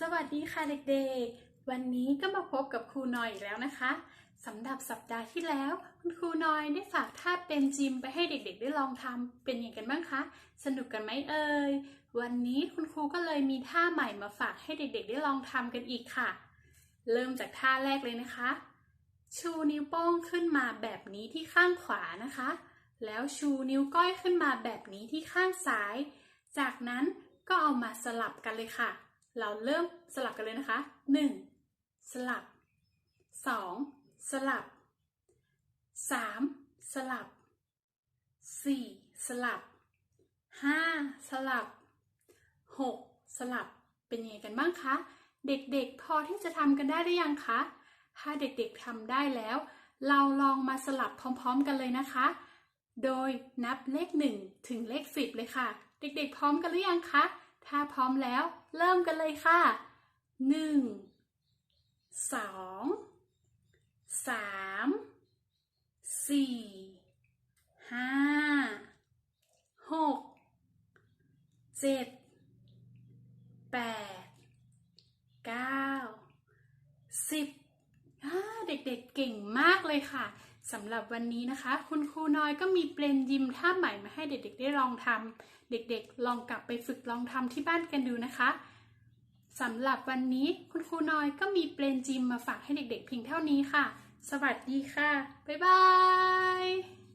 สวัสดีค่ะเด็กๆ วันนี้ก็มาพบกับครูนอยอีกแล้วนะคะสำหรับสัปดาห์ที่แล้ว คุณครูนอยได้ฝากท่าเป็นจิมไปให้เด็กๆ ได้ลองทำเป็นยังไงกันบ้างคะ สนุกกันไหมเอ่ย วันนี้คุณครูก็เลยมีท่าใหม่มาฝากให้เด็กๆ ได้ลองทำกันอีกค่ะ เริ่มจากท่าแรกเลยนะคะ ชูนิ้วโป้งขึ้นมาแบบนี้ที่ข้างขวานะคะ แล้วชูนิ้วก้อยขึ้นมาแบบนี้ที่ข้างซ้าย จากนั้นก็เอามาสลับกันเลยค่ะ เราเริ่มสลับกันเลยนะคะ 1. สลับ 2. สลับ 3. สลับ 4. สลับ 5. สลับ 6. สลับเป็นยังไงกันบ้างคะ เด็กๆ พอที่จะทำกันได้หรือยังคะ ถ้าเด็กๆทำได้แล้ว เราลองมาสลับพร้อมๆกันเลยนะคะ โดยนับเลข 1 ถึงเลข 10 เลยค่ะ เด็กๆ พร้อมกันหรือยังคะ ถ้าพร้อมแล้ว เริ่มกันเลยค่ะ 1 2 3 4 5 6 7 8 9 10อ่าเด็กๆเก่งมากเลยค่ะ สำหรับวันนี้นะคะ คุณครูน้อยก็มีเปลนยิมท่าใหม่มาให้เด็กๆ ได้ลองทำเด็กๆ ลองกลับไปฝึกลองทำที่บ้านกันดูนะคะสำหรับวันนี้คุณครูน้อยก็มีเปลนจิมมาฝากให้เด็กๆ เพียงเท่านี้ค่ะ สวัสดีค่ะ บ๊ายบาย